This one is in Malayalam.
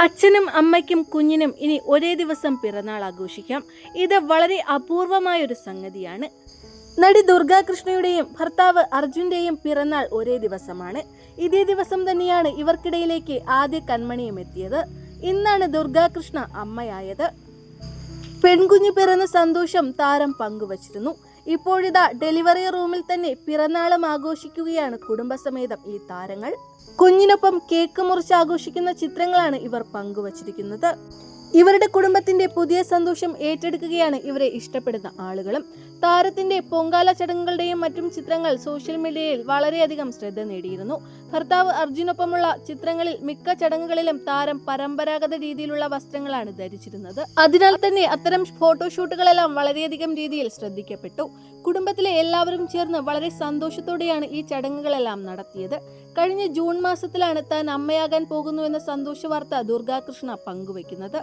അച്ഛനും അമ്മയ്ക്കും കുഞ്ഞിനും ഇനി ഒരേ ദിവസം പിറന്നാൾ ആഘോഷിക്കാം. ഇത് വളരെ അപൂർവമായ ഒരു സംഗതിയാണ്. നടി ദുർഗാകൃഷ്ണയുടെയും ഭർത്താവ് അർജുന്റെയും പിറന്നാൾ ഒരേ ദിവസമാണ്. ഇതേ ദിവസം തന്നെയാണ് ഇവർക്കിടയിലേക്ക് ആദ്യ കൺമണിയും എത്തിയത്. ഇന്നാണ് ദുർഗാകൃഷ്ണ അമ്മയായത്. പെൺകുഞ്ഞു പിറന്ന സന്തോഷം താരം പങ്കുവച്ചിരുന്നു. ഇപ്പോഴിതാ ഡെലിവറി റൂമിൽ തന്നെ പിറന്നാളും ആഘോഷിക്കുകയാണ് കുടുംബസമേതം. ഈ താരങ്ങൾ കുഞ്ഞിനൊപ്പം കേക്ക് മുറിച്ച് ആഘോഷിക്കുന്ന ചിത്രങ്ങളാണ് ഇവർ പങ്കുവച്ചിരിക്കുന്നത്. ഇവരുടെ കുടുംബത്തിന്റെ പുതിയ സന്തോഷം ഏറ്റെടുക്കുകയാണ് ഇവരെ ഇഷ്ടപ്പെടുന്ന ആളുകളും. താരത്തിന്റെ പൊങ്കാല ചടങ്ങുകളുടെയും മറ്റും ചിത്രങ്ങൾ സോഷ്യൽ മീഡിയയിൽ വളരെയധികം ശ്രദ്ധ നേടിയിരുന്നു. ഭർത്താവ് അർജുനൊപ്പമുള്ള ചിത്രങ്ങളിൽ മിക്ക ചടങ്ങുകളിലും താരം പരമ്പരാഗത രീതിയിലുള്ള വസ്ത്രങ്ങളാണ് ധരിച്ചിരുന്നത്. അതിനാൽ തന്നെ അത്തരം ഫോട്ടോഷൂട്ടുകളെല്ലാം വളരെയധികം രീതിയിൽ ശ്രദ്ധിക്കപ്പെട്ടു. കുടുംബത്തിലെ എല്ലാവരും ചേർന്ന് വളരെ സന്തോഷത്തോടെയാണ് ഈ ചടങ്ങുകളെല്ലാം നടത്തിയത്. കഴിഞ്ഞ ജൂൺ മാസത്തിലാണ് താൻ അമ്മയാകാൻ പോകുന്നുവെന്ന സന്തോഷ വാർത്ത ദുർഗാകൃഷ്ണ പങ്കുവെക്കുന്നത്